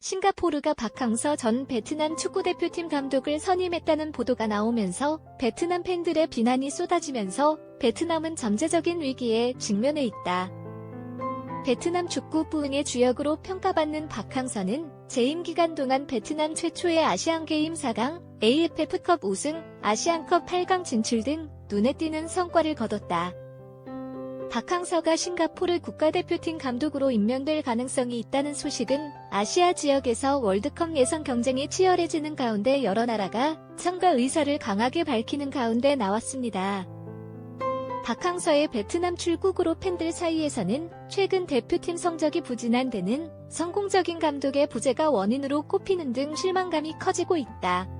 싱가포르가 박항서 전 베트남 축구대표팀 감독을 선임했다는 보도가 나오면서 베트남 팬들의 비난이 쏟아지면서 베트남은 잠재적인 위기에 직면해 있다. 베트남 축구 부흥의 주역으로 평가받는 박항서는 재임 기간 동안 베트남 최초의 아시안게임 4강, AFF컵 우승, 아시안컵 8강 진출 등 눈에 띄는 성과를 거뒀다. 박항서가 싱가포르 국가대표팀 감독으로 임명될 가능성이 있다는 소식은 아시아 지역에서 월드컵 예선 경쟁이 치열해지는 가운데 여러 나라가 참가 의사를 강하게 밝히는 가운데 나왔습니다. 박항서의 베트남 출국으로 팬들 사이에서는 최근 대표팀 성적이 부진한 데는 성공적인 감독의 부재가 원인으로 꼽히는 등 실망감이 커지고 있다.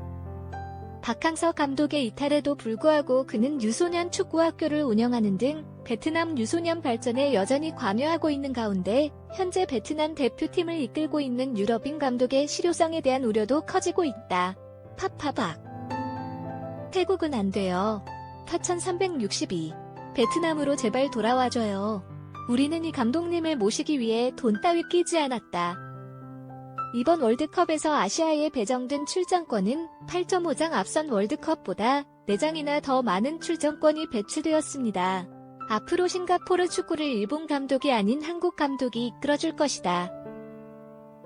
박항서 감독의 이탈에도 불구하고 그는 유소년 축구학교를 운영하는 등 베트남 유소년 발전에 여전히 관여하고 있는 가운데 현재 베트남 대표팀을 이끌고 있는 유럽인 감독의 실효성에 대한 우려도 커지고 있다. 파파박 태국은 안 돼요. 8362 베트남으로 제발 돌아와줘요. 우리는 이 감독님을 모시기 위해 돈 따위 끼지 않았다. 이번 월드컵에서 아시아에 배정된 출전권은 8.5장 앞선 월드컵보다 4장이나 더 많은 출전권이 배치되었습니다. 앞으로 싱가포르 축구를 일본 감독이 아닌 한국 감독이 이끌어줄 것이다.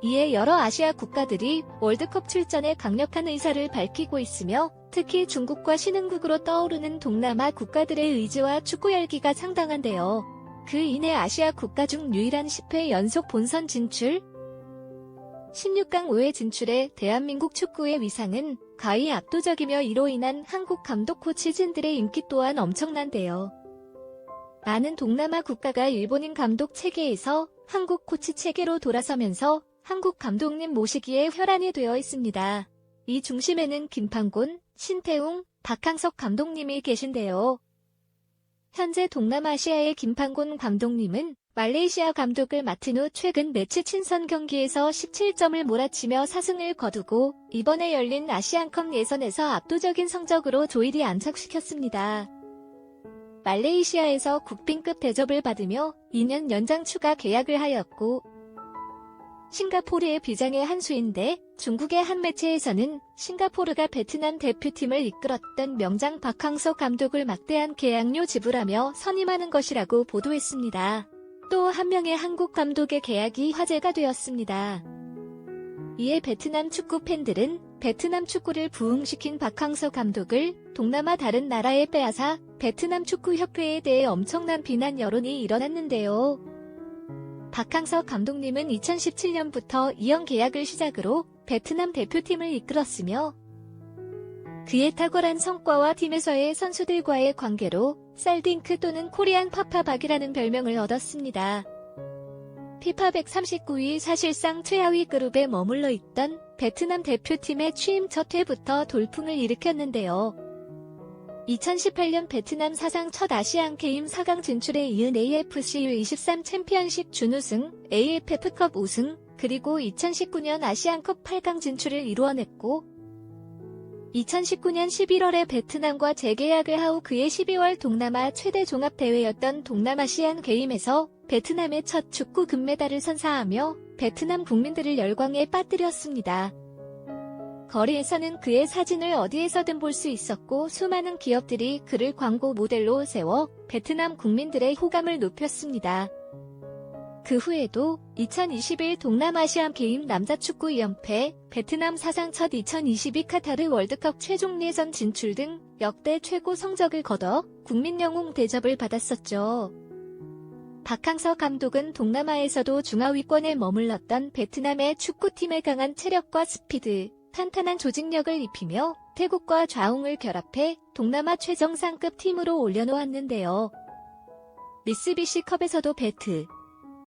이에 여러 아시아 국가들이 월드컵 출전에 강력한 의사를 밝히고 있으며 특히 중국과 신흥국으로 떠오르는 동남아 국가들의 의지와 축구 열기가 상당한데요. 그 이내 아시아 국가 중 유일한 10회 연속 본선 진출, 16강 5회 진출에 대한민국 축구의 위상은 가히 압도적이며 이로 인한 한국 감독 코치 진들의 인기 또한 엄청난데요. 많은 동남아 국가가 일본인 감독 체계에서 한국 코치 체계로 돌아서면서 한국 감독님 모시기에 혈안이 되어 있습니다. 이 중심에는 김판곤, 신태웅, 박항석 감독님이 계신데요. 현재 동남아시아의 김판곤 감독님은 말레이시아 감독을 맡은 후 최근 매치 친선 경기에서 17점을 몰아치며 4승을 거두고 이번에 열린 아시안컵 예선에서 압도적인 성적으로 조일이 안착시켰습니다. 말레이시아에서 국빈급 대접을 받으며 2년 연장 추가 계약을 하였고 싱가포르의 비장의 한 수인데 중국의 한 매체에서는 싱가포르가 베트남 대표팀을 이끌었던 명장 박항서 감독을 막대한 계약료 지불하며 선임하는 것이라고 보도했습니다. 또 한 명의 한국 감독의 계약이 화제가 되었습니다. 이에 베트남 축구 팬들은 베트남 축구를 부흥시킨 박항서 감독을 동남아 다른 나라에 빼앗아 베트남 축구협회에 대해 엄청난 비난 여론이 일어났는데요. 박항서 감독님은 2017년부터 2년 계약을 시작으로 베트남 대표팀을 이끌었으며 그의 탁월한 성과와 팀에서의 선수들과의 관계로 쌀딩크 또는 코리안 파파박이라는 별명을 얻었습니다. 피파 139위 사실상 최하위 그룹에 머물러 있던 베트남 대표팀의 취임 첫 해부터 돌풍을 일으켰는데요. 2018년 베트남 사상 첫 아시안 게임 4강 진출에 이은 AFC U23 챔피언십 준우승, AFF컵 우승, 그리고 2019년 아시안컵 8강 진출을 이루어냈고 2019년 11월에 베트남과 재계약을 하고 그해 12월 동남아 최대 종합대회였던 동남아시안 게임에서 베트남의 첫 축구 금메달을 선사하며 베트남 국민들을 열광에 빠뜨렸습니다. 거리에서는 그의 사진을 어디에서든 볼 수 있었고 수많은 기업들이 그를 광고 모델로 세워 베트남 국민들의 호감을 높였습니다. 그 후에도 2021 동남아시안 게임 남자축구 2연패, 베트남 사상 첫 2022 카타르 월드컵 최종 예선 진출 등 역대 최고 성적을 거둬 국민 영웅 대접을 받았었죠. 박항서 감독은 동남아에서도 중하위권에 머물렀던 베트남의 축구팀의 강한 체력과 스피드, 탄탄한 조직력을 입히며 태국과 좌웅을 결합해 동남아 최정상급 팀으로 올려놓았는데요. 미쓰비시 컵에서도 베트,